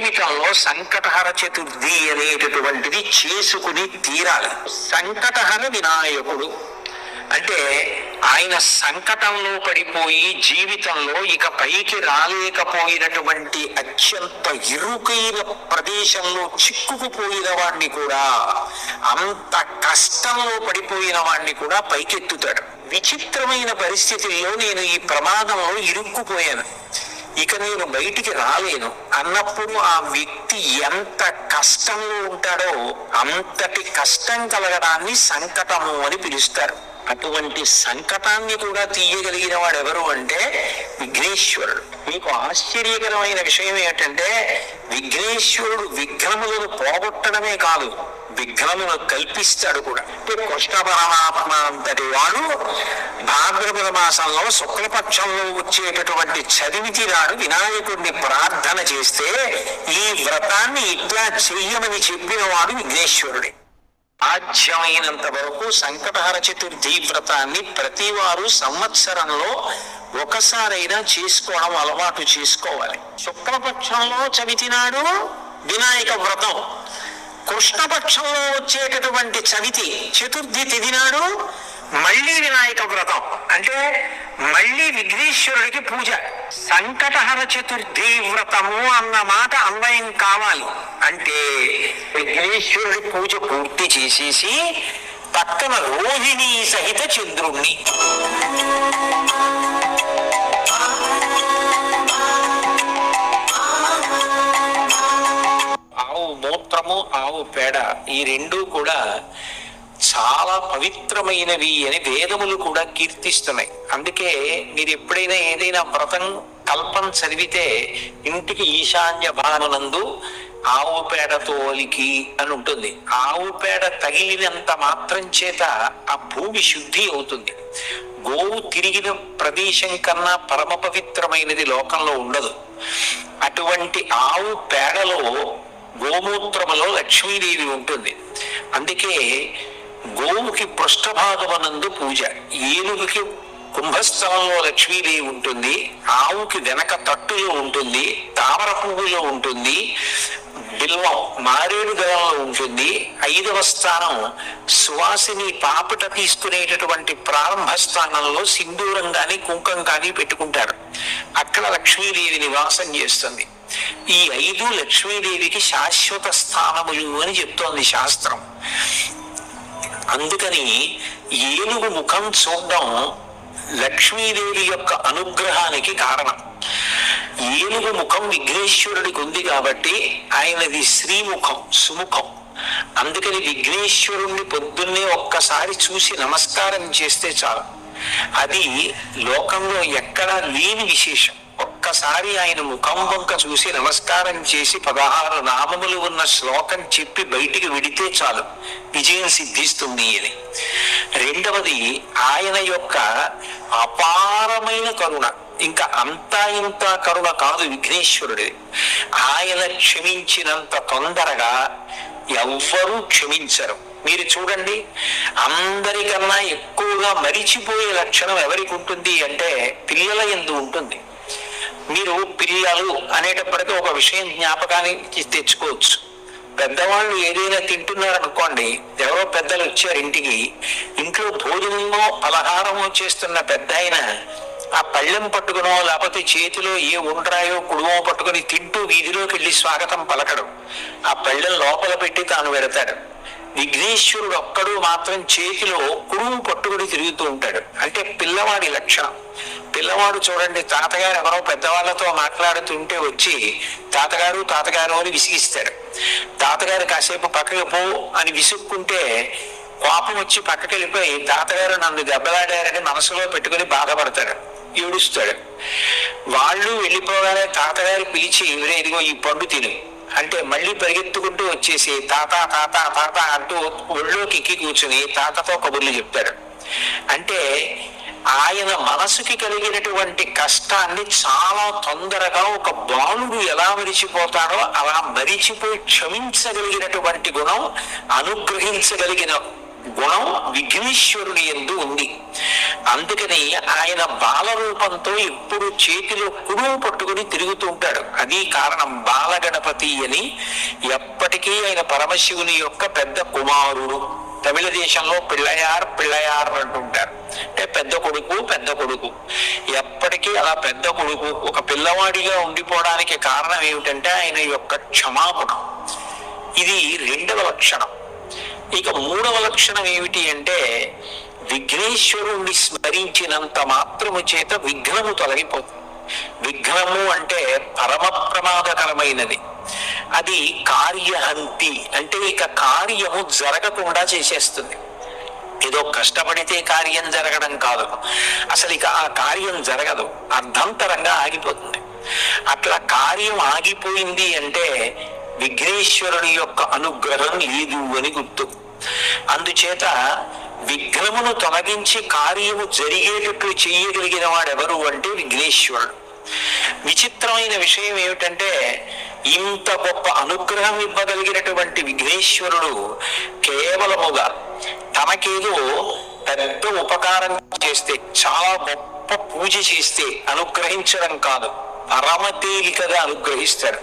జీవితంలో సంకటహర చతుర్థి అనేటటువంటిది చేసుకుని తీరాలి. సంకటహర వినాయకుడు. అంటే ఆయన సంకటంలో పడిపోయి జీవితంలో ఇక పైకి రాలేకపోయినటువంటి అత్యంత ఇరుకైన ప్రదేశంలో చిక్కుకుపోయిన వాడిని కూడా అంత కష్టంలో పడిపోయిన వాడిని కూడా పైకెత్తుతాడు. విచిత్రమైన పరిస్థితుల్లో నేను ఈ ప్రమాదంలో ఇరుక్కుపోయాను. ఇక నేను బయటికి రాలేను. అన్నప్పుడు ఆ వ్యక్తి ఎంత కష్టంలో ఉంటాడో అంతటి కష్టం కలగడాన్ని సంకటము అని పిలుస్తారు. అటువంటి సంకటాన్ని కూడా తీయగలిగిన వాడు ఎవరు అంటే విఘ్నేశ్వరుడు. మీకు ఆశ్చర్యకరమైన విషయం ఏంటంటే విఘ్నేశ్వరుడు విఘ్నములను పోగొట్టడమే కాదు విఘ్నమును కల్పిస్తాడు కూడా. అంటే కృష్ణ పరమాత్మ అంతటి వాడు భాద్రపద మాసంలో శుక్లపక్షంలో వచ్చేటటువంటి చదివితి నాడు వినాయకుడిని ప్రార్థన చేస్తే ఈ వ్రతాన్ని ఇట్లా చెయ్యమని చెప్పిన వాడు విఘ్నేశ్వరుడే. సాధ్యమైనంత వరకు సంకటహర చతుర్థి వ్రతాన్ని ప్రతి వారు సంవత్సరంలో ఒకసారైనా చేసుకోవడం అలవాటు చేసుకోవాలి. శుక్లపక్షంలో చవితి నాడు వినాయక వ్రతం. కృష్ణపక్షంలో వచ్చేటటువంటి చవితి చతుర్థి తిథి నాడు మళ్ళీ వినాయక వ్రతం. అంటే మళ్ళీ విఘ్నేశ్వరుడికి పూజ. సంకటహర చతుర్థి వ్రతము అన్న మాట అన్వయం కావాలి. అంటే విఘ్నేశ్వరుడి పూజ పూర్తి చేసేసి పక్కన రోహిణి సహిత చంద్రుణ్ణి. మూత్రము ఆవు పేడ ఈ రెండూ కూడా చాలా పవిత్రమైనవి అని వేదములు కూడా కీర్తిస్తున్నాయి. అందుకే మీరు ఎప్పుడైనా ఏదైనా వ్రతం కల్పం చదివితే ఇంటికి ఈశాన్య భాగమునందు ఆవు పేడ తోలికి అని ఉంటుంది. ఆవు పేడ తగిలినంత మాత్రం చేత ఆ భూమి శుద్ధి అవుతుంది. గోవు తిరిగిన ప్రదేశం కన్నా పరమ పవిత్రమైనది లోకంలో ఉండదు. అటువంటి ఆవు పేడలో గోమూత్రములో లక్ష్మీదేవి ఉంటుంది. అందుకే గోవుకి పృష్ఠభాగమనందు పూజ. ఏనుగుకి కుంభస్థలంలో లక్ష్మీదేవి ఉంటుంది. ఆవుకి వెనక తట్టులో ఉంటుంది. తామర పువ్వులో ఉంటుంది. బిల్వం మారేడు గలంలో ఉంటుంది. ఐదవ స్థానం సువాసిని పాపట తీసుకునేటటువంటి ప్రారంభ స్థానంలో సింధూరం కానీ కుంకం కానీ పెట్టుకుంటారు. అక్కడ లక్ష్మీదేవి నివాసం చేస్తుంది. ఈ ఐదు లక్ష్మీదేవికి శాశ్వత స్థానములు అని చెప్తోంది శాస్త్రం. అందుకని ఏనుగు ముఖం చూడడం లక్ష్మీదేవి యొక్క అనుగ్రహానికి కారణం. ఏనుగు ముఖం విఘ్నేశ్వరుడికి ఉంది కాబట్టి ఆయనది శ్రీముఖం సుముఖం. అందుకని విఘ్నేశ్వరుణ్ణి పొద్దున్నే ఒక్కసారి చూసి నమస్కారం చేస్తే చాలు. అది లోకంలో ఎక్కడా లేని విశేషం. ఒక్కసారి ఆయన ముఖం వంక చూసి నమస్కారం చేసి పదహారు నామములు ఉన్న శ్లోకం చెప్పి బయటికి విడితే చాలు. విజయం సిద్ధిస్తుంది అని. రెండవది ఆయన యొక్క అపారమైన కరుణ. ఇంకా అంతా ఇంత కరుణ కాదు విఘ్నేశ్వరుడి. ఆయన క్షమించినంత తొందరగా ఎవ్వరూ క్షమించరు. మీరు చూడండి అందరికన్నా ఎక్కువగా మరిచిపోయే లక్షణం ఎవరికి ఉంటుంది అంటే పిల్లల ఎందు ఉంటుంది. మీరు పిల్లలు అనేటప్పటికీ ఒక విషయం జ్ఞాపకానికి తెచ్చుకోవచ్చు. పెద్దవాళ్ళు ఏదైనా తింటున్నారు అనుకోండి ఎవరో పెద్దలు వచ్చారు ఇంటికి ఇంట్లో భోజనమో పలహారమో చేస్తున్న పెద్ద ఆయన ఆ పళ్ళెం పట్టుకునో లేకపోతే చేతిలో ఏ ఉండరాయో కుడుమో పట్టుకుని తింటూ వీధిలోకి వెళ్ళి స్వాగతం పలకడం. ఆ పళ్ళెం లోపల పెట్టి తాను పెడతాడు. విఘ్నేశ్వరుడు ఒక్కడు మాత్రం చేతిలో కురువు పట్టుకుని తిరుగుతూ ఉంటాడు. అంటే పిల్లవాడి లక్షణం. పిల్లవాడు చూడండి తాతగారు ఎవరో పెద్దవాళ్ళతో మాట్లాడుతుంటే వచ్చి తాతగారు తాతగారు అని విసిగిస్తాడు. తాతగారు కాసేపు పక్కకి పో అని విసుక్కుంటే కోపం వచ్చి పక్కకి వెళ్ళిపోయి తాతగారు నన్ను దెబ్బలాడారని మనసులో పెట్టుకుని బాధపడతాడు. ఏడుస్తాడు. వాళ్ళు వెళ్ళిపోగానే తాతగారు పిలిచి "ఇవిడే ఇదిగో ఈ పండు తిను. అంటే మళ్ళీ పరిగెత్తుకుంటూ వచ్చేసి తాత తాత తాత అంటూ ఒళ్ళోకి ఎక్కి కూర్చుని తాతతో కబుర్లు చెప్పాడు అంటే ఆయన మనసుకి కలిగినటువంటి కష్టాన్ని చాలా తొందరగా ఒక బాలుడు ఎలా మరిచిపోతాడో అలా మరిచిపోయి క్షమించగలిగినటువంటి గుణం అనుగ్రహించగలిగిన గుణం విఘ్నేశ్వరుని ఎందు ఉంది. అందుకని ఆయన బాలరూపంతో ఎప్పుడు చేతిలో కుడుము పట్టుకుని తిరుగుతూ ఉంటాడు. అది కారణం బాలగణపతి అని ఎప్పటికీ ఆయన పరమశివుని యొక్క పెద్ద కుమారుడు. తమిళ దేశంలో పిల్లయార్ పిళ్ళయార్ అంటుంటారు. అంటే పెద్ద కొడుకు పెద్ద కొడుకు. ఎప్పటికీ అలా పెద్ద కొడుకు. ఒక పిల్లవాడిగా ఉండిపోవడానికి కారణం ఏమిటంటే ఆయన యొక్క క్షమాగుణం. ఇది రెండవ లక్షణం. ఇక మూడవ లక్షణం ఏమిటి అంటే విఘ్నేశ్వరుణ్ణి స్మరించినంత మాత్రము చేత విఘ్నము తొలగిపోతుంది. విఘ్నము అంటే పరమ ప్రమాదకరమైనది. అది కార్యహంతి అంటే ఇక కార్యము జరగకుండా చేసేస్తుంది. ఏదో కష్టపడితే కార్యం జరగడం కాదు. అసలు ఇక ఆ కార్యం జరగదు. అర్ధంతరంగా ఆగిపోతుంది. అట్లా కార్యం ఆగిపోయింది అంటే విఘ్నేశ్వరుని యొక్క అనుగ్రహం లేదు అని గుర్తు. అందుచేత విఘ్నమును తొలగించి కార్యము జరిగేటట్లు చేయగలిగిన వాడెవరు అంటే విఘ్నేశ్వరుడు. విచిత్రమైన విషయం ఏమిటంటే ఇంత గొప్ప అనుగ్రహం ఇవ్వగలిగినటువంటి విఘ్నేశ్వరుడు కేవలముగా తనకేదో పెద్ద ఉపకారం చేస్తే చాలా గొప్ప పూజ చేస్తే అనుగ్రహించడం కాదు. పరమ తేలికగా అనుగ్రహిస్తాడు.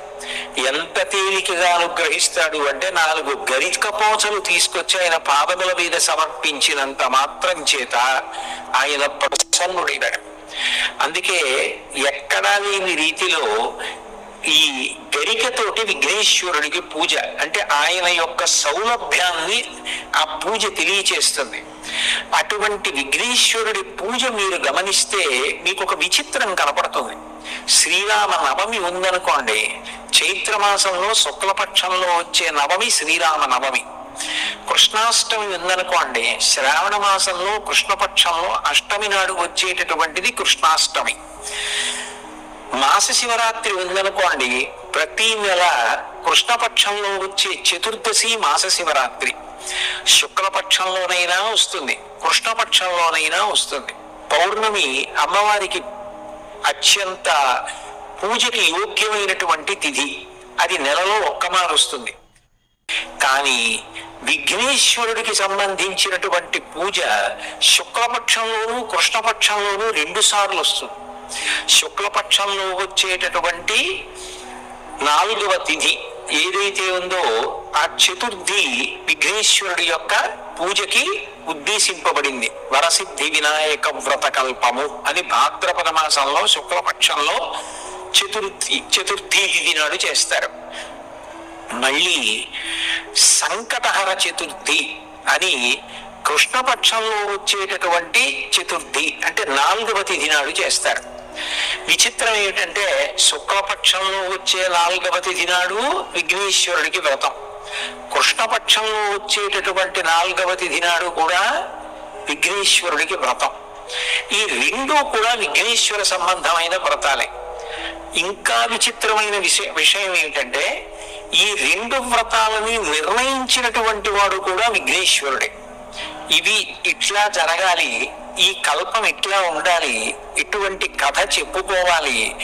ఎంత తేలికగా అనుగ్రహిస్తాడు అంటే నాలుగు గరికపోచలు తీసుకొచ్చి ఆయన పాదముల మీద సమర్పించినంత మాత్రం చేత ఆయన ప్రసన్నుడైనాడు. అందుకే ఎక్కడా లేని రీతిలో ఈ గరికతోటి విఘ్నేశ్వరుడికి పూజ అంటే ఆయన యొక్క సౌలభ్యాన్ని ఆ పూజ తెలియచేస్తుంది. అటువంటి విఘ్నేశ్వరుడి పూజ మీరు గమనిస్తే మీకు ఒక విచిత్రం కనపడుతుంది. శ్రీరామ నవమి ఉందనుకోండి చైత్రమాసంలో శుక్లపక్షంలో వచ్చే నవమి శ్రీరామ నవమి కృష్ణాష్టమి ఉందనుకోండి శ్రావణ మాసంలో కృష్ణపక్షంలో అష్టమి నాడు వచ్చేటటువంటిది కృష్ణాష్టమి. మాస శివరాత్రి ఉందనుకోండి ప్రతి నెల కృష్ణపక్షంలో వచ్చే చతుర్దశి మాస శివరాత్రి. శుక్లపక్షంలోనైనా వస్తుంది కృష్ణపక్షంలోనైనా వస్తుంది. పౌర్ణమి అమ్మవారికి అత్యంత పూజకి యోగ్యమైనటువంటి తిథి. అది నెలలో ఒక్కమారు వస్తుంది. కానీ విఘ్నేశ్వరుడికి సంబంధించినటువంటి పూజ శుక్లపక్షంలోనూ కృష్ణపక్షంలోనూ రెండు సార్లు వస్తుంది. శుక్లపక్షంలో వచ్చేటటువంటి నాలుగవ తిథి. ఏదైతే ఉందో ఆ చతుర్థి విఘ్నేశ్వరుడి యొక్క పూజకి ఉద్దేశింపబడింది. వరసిద్ధి వినాయక వ్రత కల్పము అని భాద్రపద మాసంలో శుక్లపక్షంలో చతుర్థి చతుర్థి తిథి నాడు చేస్తారు. మళ్ళీ సంకటహర చతుర్థి అని కృష్ణపక్షంలో వచ్చేటటువంటి చతుర్థి అంటే నాలుగవ తిథి నాడు చేస్తారు. విచిత్రం ఏమిటంటే శుక్లపక్షంలో వచ్చే నాలుగవ దినాడు నాడు విఘ్నేశ్వరుడికి వ్రతం. కృష్ణపక్షంలో వచ్చేటటువంటి నాలుగవ తిథి నాడు కూడా విఘ్నేశ్వరుడికి వ్రతం. ఈ రెండు కూడా విఘ్నేశ్వర సంబంధమైన వ్రతాలే. ఇంకా విచిత్రమైన విషయ విషయం ఏమిటంటే ఈ రెండు వ్రతాలని నిర్ణయించినటువంటి వాడు కూడా విఘ్నేశ్వరుడే. ఇది ఇట్లా జరగాలి ఈ కల్పం ఇట్లా ఉండాలి ఇటువంటి కథ చెప్పుకోవాలి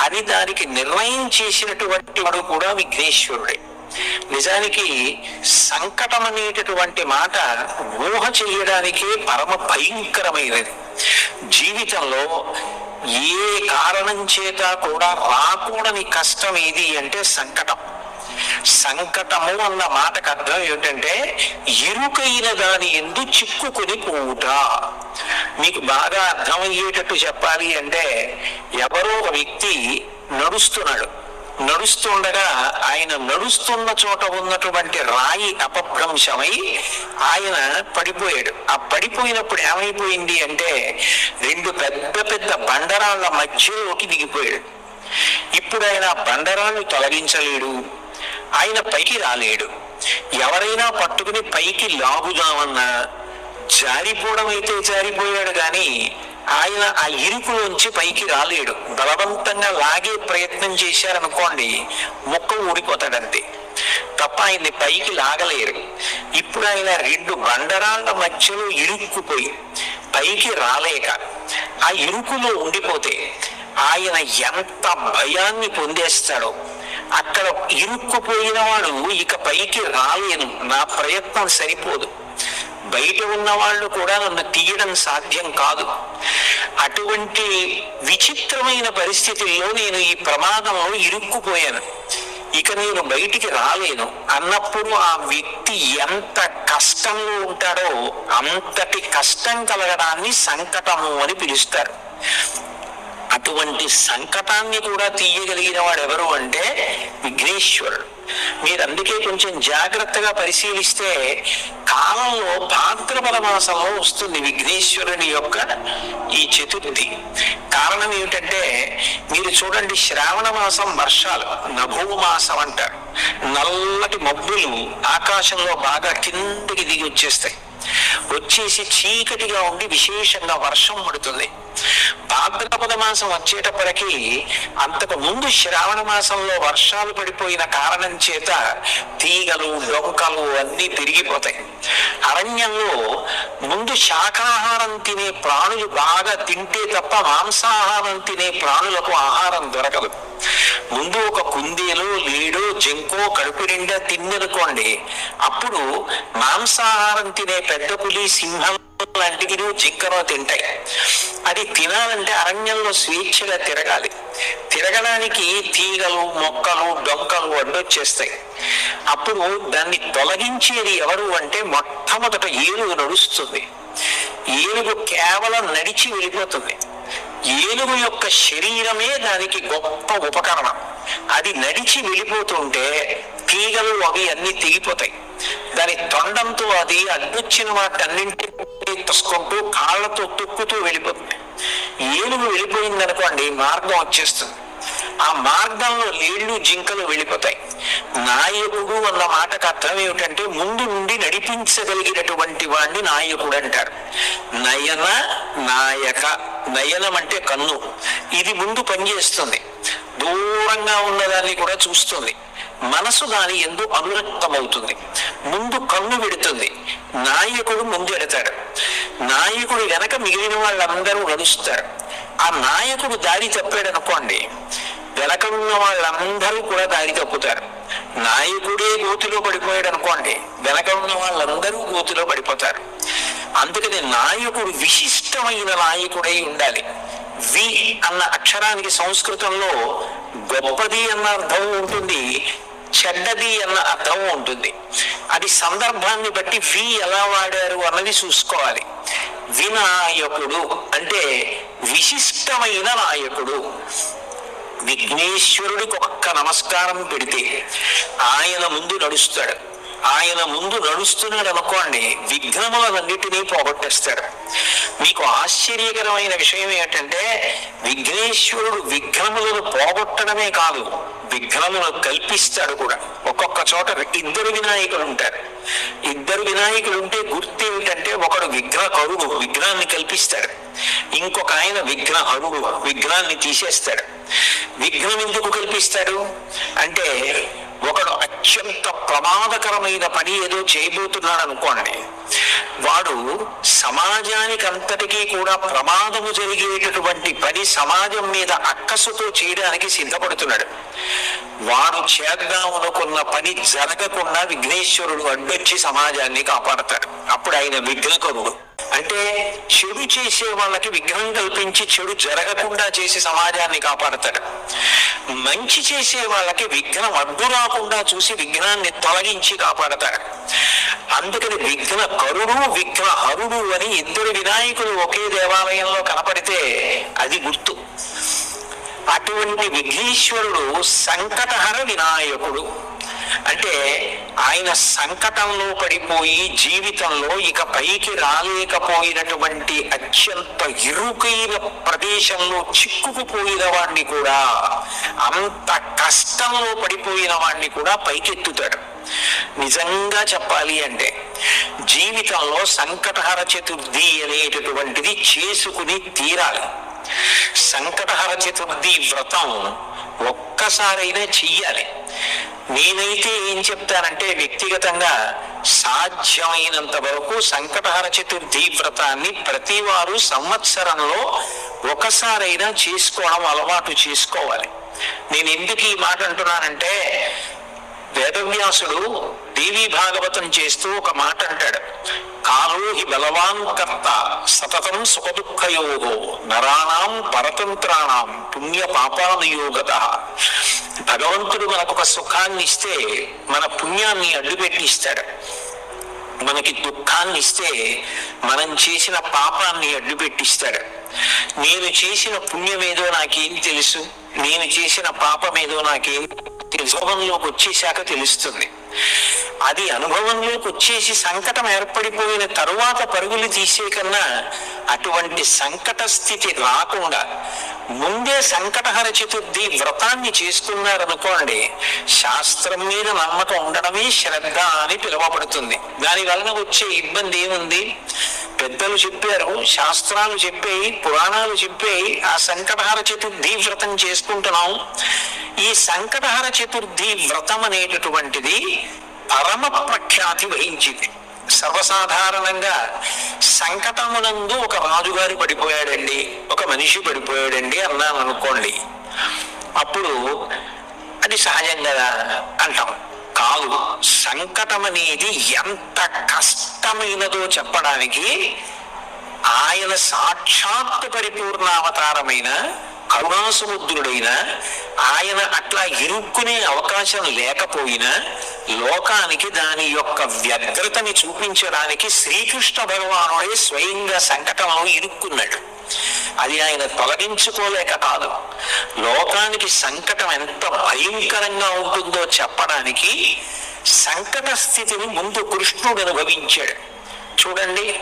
అని దానికి నిర్ణయం చేసినటువంటి వాడు కూడా విఘ్నేశ్వరుడే. నిజానికి సంకటం అనేటటువంటి మాట ఊహ చేయడానికే పరమ భయంకరమైనది. జీవితంలో ఏ కారణం చేత కూడా రాకూడని కష్టం ఏది అంటే సంకటం. సంకటము అన్న మాటకు అర్థం ఏమిటంటే ఇరుకైన దాని ఎందు చిక్కుకుని పోవుట. మీకు బాగా అర్థమయ్యేటట్టు చెప్పాలి అంటే ఎవరో ఒక వ్యక్తి నడుస్తున్నాడు. నడుస్తుండగా ఆయన నడుస్తున్న చోట ఉన్నటువంటి రాయి అపభ్రంశమై ఆయన పడిపోయాడు. ఆ పడిపోయినప్పుడు ఏమైపోయింది అంటే రెండు పెద్ద పెద్ద బండరాళ్ళ మధ్యలోకి దిగిపోయాడు. ఇప్పుడు ఆయన బండరాన్ని తొలగించలేడు. ఆయన పైకి రాలేడు. ఎవరైనా పట్టుకుని పైకి లాగుదామన్నా జారిపోవడం అయితే జారిపోయాడు కానీ ఆయన ఆ ఇరుకులోంచి పైకి రాలేడు. బలవంతంగా లాగే ప్రయత్నం చేశారనుకోండి ముక్క ఊడిపోతాడంతే. తప్ప ఆయన్ని పైకి లాగలేరు. ఇప్పుడు ఆయన రెండు బండరాళ్ళ మధ్యలో ఇరుక్కుపోయి పైకి రాలేక ఆ ఇరుకులో ఉండిపోతే ఆయన ఎంత భయాన్ని పొందేస్తాడో. అక్కడ ఇరుక్కుపోయిన వాడు ఇక పైకి రాలేను. నా ప్రయత్నం సరిపోదు. బయట ఉన్న వాళ్ళు కూడా నన్ను తీయడం సాధ్యం కాదు. అటువంటి విచిత్రమైన పరిస్థితుల్లో నేను ఈ ప్రమాదంలో ఇరుక్కుపోయాను. ఇక నేను బయటికి రాలేను. అన్నప్పుడు ఆ వ్యక్తి ఎంత కష్టంలో ఉంటాడో అంతటి కష్టం కలగడాన్ని సంకటము అని పిలుస్తారు. అటువంటి సంకటాన్ని కూడా తీయగలిగిన వాడు ఎవరు అంటే విఘ్నేశ్వరుడు. మీరు అందుకే కొంచెం జాగ్రత్తగా పరిశీలిస్తే కాలంలో భాద్రపద మాసంలో వస్తుంది విఘ్నేశ్వరుని యొక్క ఈ చతుర్థి. కారణం ఏమిటంటే మీరు చూడండి శ్రావణ మాసం వర్షాలు నభూ మాసం అంటారు. నల్లటి మబ్బులు ఆకాశంలో బాగా కిందకి దిగి వచ్చేస్తాయి. వచ్చేసి చీకటిగా ఉండి విశేషంగా వర్షం పడుతుంది. భాద్రపద మాసం వచ్చేటప్పటికి అంతకు ముందు శ్రావణ మాసంలో వర్షాలు పడిపోయిన కారణం చేత తీగలు డొంకలు అన్నీ పెరిగిపోతాయి అరణ్యంలో ముందు శాకాహారం తినే ప్రాణులు బాగా తింటే తప్ప మాంసాహారం తినే ప్రాణులకు ఆహారం దొరకదు. ముందు ఒక కుందేలు లేడో జంకో కడుపు నిండా తిన్ననుకోండి. అప్పుడు మాంసాహారం తినే పెద్ద పులి సింహం లాంటివి జింకనో తింటాయి. అది తినాలంటే అరణ్యంలో స్వేచ్ఛగా తిరగాలి. తిరగడానికి తీగలు మొక్కలు డొంకలు అడ్డొచ్చేస్తాయి. అప్పుడు దాన్ని తొలగించేది ఎవరు అంటే మొట్టమొదట ఏనుగు నడుస్తుంది. ఏనుగు కేవలం నడిచి వెళ్ళిపోతుంది. ఏనుగు యొక్క శరీరమే దానికి గొప్ప ఉపకరణం. అది నడిచి వెళ్ళిపోతుంటే తీగలు అవి అన్ని తెగిపోతాయి. దాని తొండంతో అది అడ్డొచ్చిన వాటన్నింటినీ తొసుకుంటూ కాళ్ళతో తొక్కుతూ వెళ్ళిపోతుంది. ఏనుగు వెళ్ళిపోయింది అనుకోండి మార్గం వచ్చేస్తుంది. ఆ మార్గంలో లేళ్ళు జింకలు వెళ్ళిపోతాయి. నాయకుడు అన్న మాటకు అర్థం ఏమిటంటే ముందు నుండి నడిపించగలిగినటువంటి వాడిని నాయకుడు అంటారు. నయన నాయక. నయనం అంటే కన్ను. ఇది ముందు పనిచేస్తుంది. దూరంగా ఉన్నదాన్ని కూడా చూస్తుంది. మనసు దాని ఎందు అనురక్తమవుతుంది. ముందు కన్ను పెడుతుంది. నాయకుడు ముందు ఎడతాడు నాయకుడు వెనక మిగిలిన వాళ్ళందరూ నడుస్తారు. ఆ నాయకుడు దారి తప్పాడు అనుకోండి వెనక ఉన్న వాళ్ళందరూ కూడా దారి తప్పుతారు. నాయకుడే గోతిలో పడిపోయాడు అనుకోండి వెనక ఉన్న వాళ్ళందరూ గోతిలో పడిపోతారు. అందుకని నాయకుడు విశిష్టమైన నాయకుడై ఉండాలి. వి అన్న అక్షరానికి సంస్కృతంలో గొప్పది అన్న అర్థం ఉంటుంది చెడ్డది అన్న అర్థం ఉంటుంది. అది సందర్భాన్ని బట్టి వి ఎలా వాడారు అన్నది చూసుకోవాలి. వినాయకుడు అంటే విశిష్టమైన నాయకుడు. విఘ్నేశ్వరుడికి ఒక్క నమస్కారం పెడితే ఆయన ముందు నడుస్తాడు. ఆయన ముందు నడుస్తున్నాడు అనుకోండి విఘ్నములన్నిటినీ పోగొట్టేస్తాడు. మీకు ఆశ్చర్యకరమైన విషయం ఏంటంటే విఘ్నేశ్వరుడు విఘ్నములను పోగొట్టడమే కాదు విఘ్నములను కల్పిస్తాడు కూడా. ఒక్కొక్క చోట ఇద్దరు వినాయకులు ఉంటారు. ఇద్దరు వినాయకులు ఉంటే గుర్తు ఏమిటంటే ఒకడు విఘ్న కరుడు విఘ్నాన్ని కల్పిస్తాడు. ఇంకొక ఆయన విఘ్న హరుడు విఘ్నాన్ని తీసేస్తాడు. విఘ్నం ఎందుకు కల్పిస్తాడు? అంటే ఒకడు అత్యంత ప్రమాదకరమైన పని ఏదో చేయబోతున్నాడు అనుకోండి వాడు సమాజానికి అంతటికీ కూడా ప్రమాదము జరిగేటటువంటి పని సమాజం మీద అక్కసుతో చేయడానికి సిద్ధపడుతున్నాడు. వాడు చేద్దాం అనుకున్న పని జరగకుండా విఘ్నేశ్వరుడు అడ్డొచ్చి సమాజాన్ని కాపాడతాడు. అప్పుడు ఆయన విఘ్నకరుడు. అంటే చెడు చేసే వాళ్ళకి విఘ్నం కల్పించి చెడు జరగకుండా చేసి సమాజాన్ని కాపాడతాడు. మంచి చేసే వాళ్ళకి విఘ్నం అడ్డు రాకుండా చూసి విఘ్నాన్ని తొలగించి కాపాడతాడు. అందుకని విఘ్న కరుడు విఘ్న హరుడు అని ఇద్దరు వినాయకులు ఒకే దేవాలయంలో కనపడితే అది గుర్తు. అటువంటి విఘ్నేశ్వరుడు సంకటహర వినాయకుడు. అంటే ఆయన సంకటంలో పడిపోయి జీవితంలో ఇక పైకి రాలేకపోయినటువంటి అత్యంత ఇరుకైన ప్రదేశంలో చిక్కుకుపోయిన వాడిని కూడా అంత కష్టంలో పడిపోయిన వాడిని కూడా పైకెత్తుతాడు. నిజంగా చెప్పాలి అంటే జీవితంలో సంకటహర చతుర్థి అనేటటువంటిది చేసుకుని తీరాలి. సంకటహర చతుర్థి వ్రతం ఒక్కసారైనా చెయ్యాలి. నేనైతే ఏం చెప్తానంటే వ్యక్తిగతంగా సాధ్యమైనంత వరకు సంకటహర చతుర్థి వ్రతాన్ని ప్రతి వారు సంవత్సరంలో ఒకసారైనా చేసుకోవడం అలవాటు చేసుకోవాలి. నేను ఎందుకు ఈ మాట అంటున్నానంటే వేదవ్యాసుడు దేవీ భాగవతం చేస్తూ ఒక మాట అంటాడు. కాలో హి బలవాన్ కర్త సతతం సుఖదుఃఖయోగో నరాణం పరతంత్రాణం పుణ్య పాపానుయోగత. భగవంతుడు మనకు ఒక సుఖాన్ని ఇస్తే మన పుణ్యాన్ని అడ్డుపెట్టి ఇస్తాడు. మనకి దుఃఖాన్ని ఇస్తే మనం చేసిన పాపాన్ని అడ్డుపెట్టిస్తాడు నేను చేసిన పుణ్యమేదో నాకేం తెలుసు? నేను చేసిన పాపమేదో నాకేం తెలుసు? అనుభవంలోకి వచ్చేశాక తెలుస్తుంది. అది అనుభవంలోకి వచ్చేసి సంకటం ఏర్పడిపోయిన తరువాత పరుగులు తీసే కన్నా అటువంటి సంకట స్థితి రాకుండా ముందే సంకటహర చతుర్థి వ్రతాన్ని చేసుకున్నారనుకోండి శాస్త్రం మీద నమ్మకం ఉండడమే శ్రద్ధ అని పిలువబడుతుంది. దాని వలన వచ్చే ఇబ్బంది ఏముంది? పెద్దలు చెప్పారు శాస్త్రాలు చెప్పాయి పురాణాలు చెప్పాయి ఆ సంకటహర చతుర్థి వ్రతం చేసుకుంటున్నాం. ఈ సంకటహర చతుర్థి వ్రతం అనేటటువంటిది పరమ ప్రఖ్యాతి వహించింది. సర్వసాధారణంగా సంకటమునందు ఒక రాజుగారు పడిపోయాడండి ఒక మనిషి పడిపోయాడండి అన్నాను అనుకోండి అప్పుడు అది సహజం కదా అంటాం. కాదు. సంకటం అనేది ఎంత కష్టమైనదో చెప్పడానికి ఆయన సాక్షాత్ పరిపూర్ణావతారమైన కరుణాసముద్రుడైన ఆయన అట్లా ఇరుక్కునే అవకాశం లేకపోయినా లోకానికి దాని యొక్క వ్యగ్రతని చూపించడానికి శ్రీకృష్ణ భగవానుడే స్వయంగా సంకటంలో ఇరుక్కున్నాడు. అది ఆయన తొలగించుకోలేక కాదు. లోకానికి సంకటం ఎంత భయంకరంగా ఉంటుందో చెప్పడానికి సంకట స్థితిని ముందు కృష్ణుడు అనుభవించాడు. చూడండి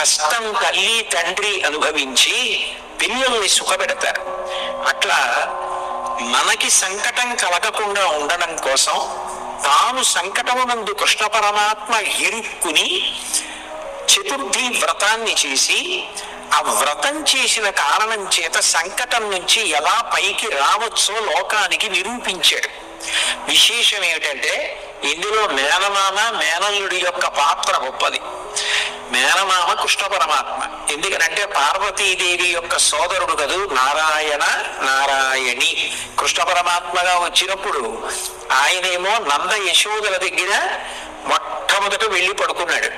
కష్టం తల్లి తండ్రి అనుభవించి పిల్లల్ని సుఖపెడతారు. అట్లా మనకి సంకటం కలగకుండా ఉండడం కోసం తాను సంకటమునందు కృష్ణ పరమాత్మ ఇరుక్కుని చతుర్థి వ్రతాన్ని చేసి ఆ వ్రతం చేసిన కారణం చేత సంకటం నుంచి ఎలా పైకి రావచ్చో లోకానికి నిరూపించాడు. విశేషం ఏమిటంటే ఇందులో మేనమామ మేనల్లుడి యొక్క పాత్ర గొప్పది. మేనమామ కృష్ణ పరమాత్మ. ఎందుకనంటే పార్వతీదేవి యొక్క సోదరుడు కదూ నారాయణ నారాయణి. కృష్ణ పరమాత్మగా వచ్చినప్పుడు ఆయనేమో నంద యశోదల దగ్గర మొట్టమొదట వెళ్ళి పడుకున్నాడు.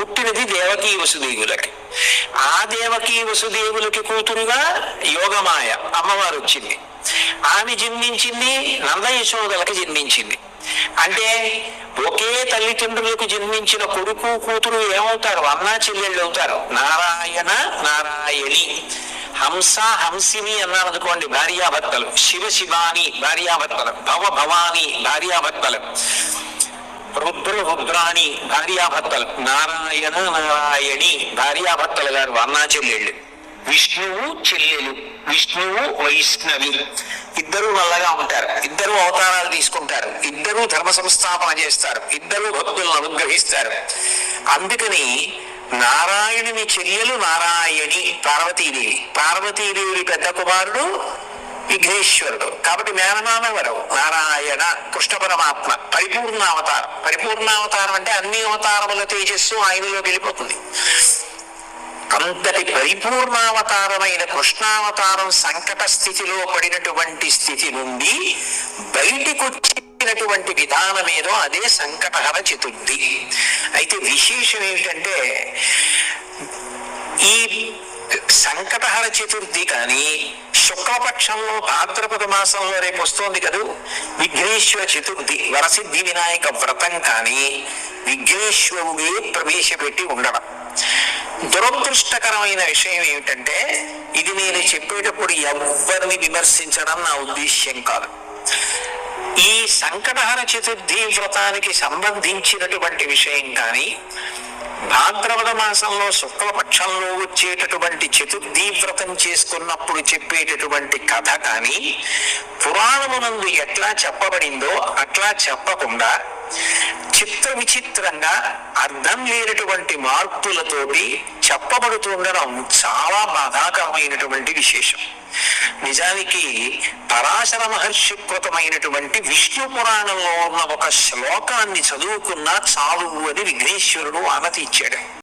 పుట్టినది దేవకీ వసుదేవులకి. ఆ దేవకి వసుదేవులకి కూతురుగా యోగమాయ అమ్మవారు వచ్చింది ఆమె జన్మించింది నంద జన్మించింది. అంటే ఒకే తల్లిదండ్రులకు జన్మించిన కొడుకు కూతురు ఏమవుతారు? అన్నా చెల్లెళ్ళు అవుతారు. నారాయణ నారాయణి. హంస హంసిని అన్నారు అనుకోండి భార్యాభర్తలు. శివ శివాని భార్యాభర్తలు. భవ భవాని భార్యాభర్తలు. రుద్ర రుద్రాణి భార్యాభర్తలు. నారాయణ నారాయణి భార్యాభర్తలు గారు అన్నా చెల్లెళ్ళు. విష్ణువు చెల్లెలు. విష్ణువు వైష్ణవి. ఇద్దరు నల్లగా ఉంటారు. ఇద్దరు అవతారాలు తీసుకుంటారు. ఇద్దరు ధర్మ సంస్థాపన చేస్తారు. ఇద్దరు భక్తులను అనుగ్రహిస్తారు. అందుకని నారాయణుని చెల్లెలు నారాయణి పార్వతీదేవి. పార్వతీదేవి పెద్ద కుమారుడు విఘ్నేశ్వరుడు. కాబట్టి మేనమామ ఎవరు నారాయణ కృష్ణ పరమాత్మ పరిపూర్ణావతారం పరిపూర్ణావతారం అంటే అన్ని అవతారముల తేజస్సు ఆయనలో వెళ్ళిపోతుంది. అంతటి పరిపూర్ణావతారమైన కృష్ణావతారం సంకట స్థితిలో పడినటువంటి స్థితి నుండి బయటికొచ్చినటువంటి విధానం ఏదో అదే సంకటహర చతుర్థి. అయితే విశేషం ఏమిటంటే ఈ సంకటహర చతుర్థి కానీ శుక్లపక్షంలో భాద్రపద మాసంలో రేపు వస్తోంది కదూ? విఘ్నేశ్వర చతుర్థి వరసిద్ధి వినాయక వ్రతం కానీ విఘ్నేశ్వరుడే ప్రవేశపెట్టి ఉండడం. దురదృష్టకరమైన విషయం ఏమిటంటే ఇది నేను చెప్పేటప్పుడు ఎవరిని విమర్శించడం నా ఉద్దేశ్యం కాదు. ఈ సంకటహర చతుర్థి వ్రతానికి సంబంధించినటువంటి విషయం కానీ భాద్రపద మాసంలో శుక్లపక్షంలో వచ్చేటటువంటి చతుర్థి వ్రతం చేసుకున్నప్పుడు చెప్పేటటువంటి కథ కానీ పురాణమునందు ఎట్లా చెప్పబడిందో అట్లా చెప్పకుండా చిత్ర విచిత్రంగా అర్థం లేనటువంటి మార్పులతోటి చెప్పబడుతుండడం చాలా బాధాకరమైనటువంటి విశేషం. నిజానికి పరాశర మహర్షి కృతమైనటువంటి విష్ణు పురాణంలో ఉన్న ఒక శ్లోకాన్ని చదువుకున్నా చాలు అని విఘ్నేశ్వరుడు ఆనతి ఇచ్చాడు.